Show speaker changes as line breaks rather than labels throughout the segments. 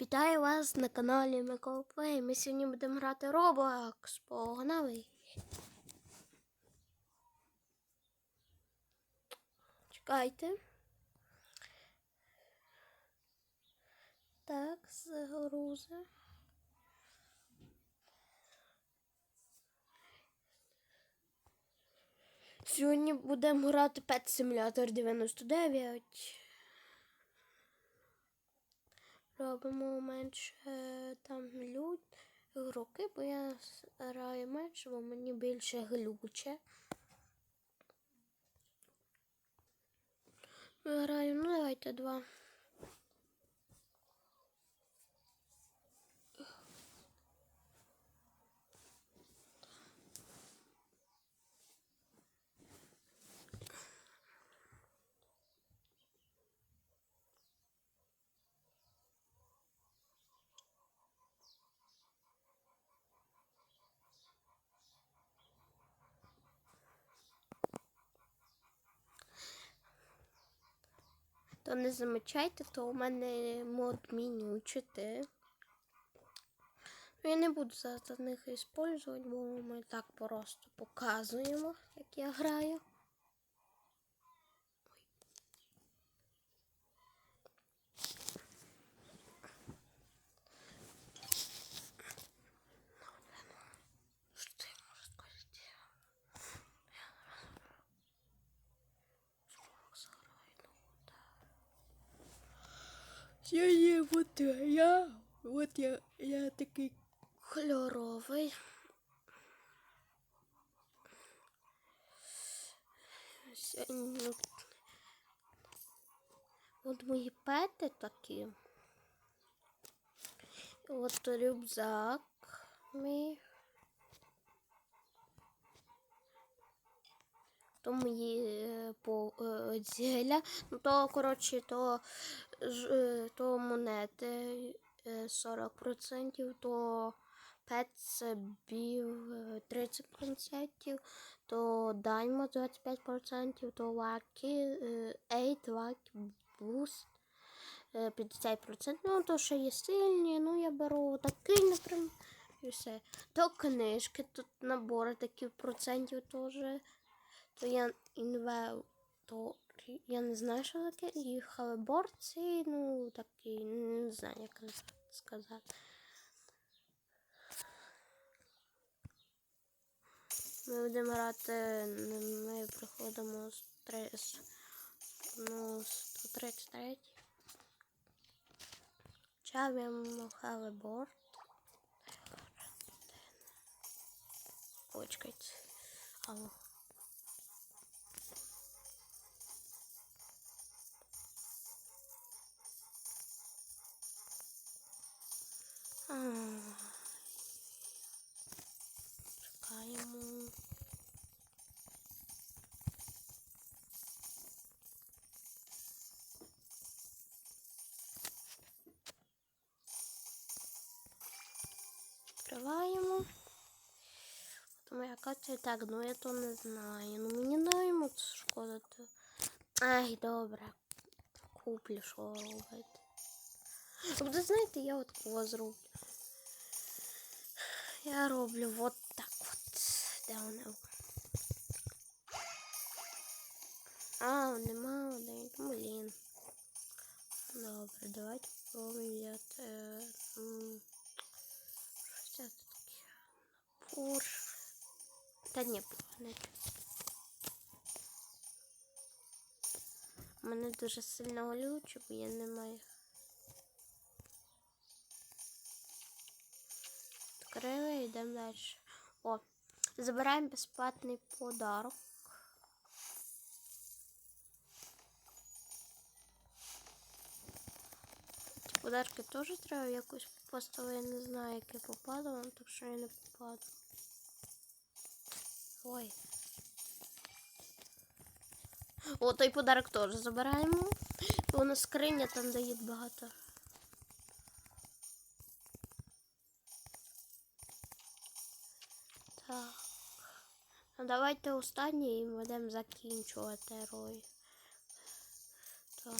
Вітаю вас на каналі Микола Плей. Ми сьогодні будемо грати Roblox. Погнали. Чекайте. Так, загрузи. Сьогодні будемо грати Pet Simulator 99. Робимо менше е, там люд руки, бо я граю менше, бо мені більше глюче. Граю, ну давайте два. То не замечайте, то у мене мод 4. Ну, Я не буду зараз них використовувати, бо ми так просто показуємо, як я граю. Сьогодні от я, от я, я такий кольоровий. От мої пети такі. От рюкзак мій. То мої е, по е. Ну то, коротше, то, е, то монети е, 40%, то петсбів 30%, то даймо 25%, то лакі, 8 лакі буст. е, 50%. Ну, то що є сильні, ну я беру такий, наприклад, і все. То книжки, тут набори такі процентів теж. То я інвентор. Я не знаю, що таке. І халеборці, ну такі, не знаю, як сказати. Ми будемо грати, ми проходимо з три- з- ну, 133. Чавимо халеборд. Ой, чекайте. Алло. Чекаємо. Відкриваємо. Тому яка це так, ну я то не знаю. Ну мені даємо це шкода. то- Ай, добре. Куплю, що робити. Тобто, знаєте, я от кого зроблю. Я роблю от Де вони? А, нема один. Блін. Добре, давайте попробуємо взяти. Що це таке? Пур. Та ні, не. Мене дуже сильно глючить, бо я не маю. І йдемо далі. О, забираємо безплатний подарок. Ці подарки теж треба якось попасти, я не знаю, як я попаду, вам, так що я не попаду. Ой. О, той подарок теж забираємо. Бо на скриня там дають багато. Так. Ну давайте останній і будемо закінчувати рой. То.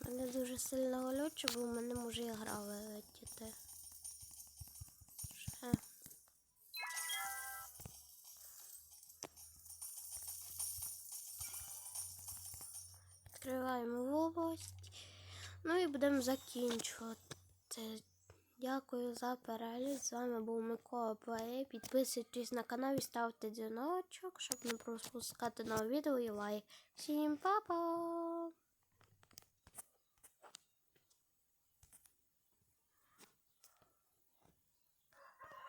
Мене дуже сильно голюче, бо в мене може ігра вилетіти. Відкриваємо область. Ну і будемо закінчувати. Дякую за перегляд. З вами був Микола Плей. Підписуйтесь на канал і ставте дзвіночок, щоб не пропускати нове відео і лайк. Всім па-па!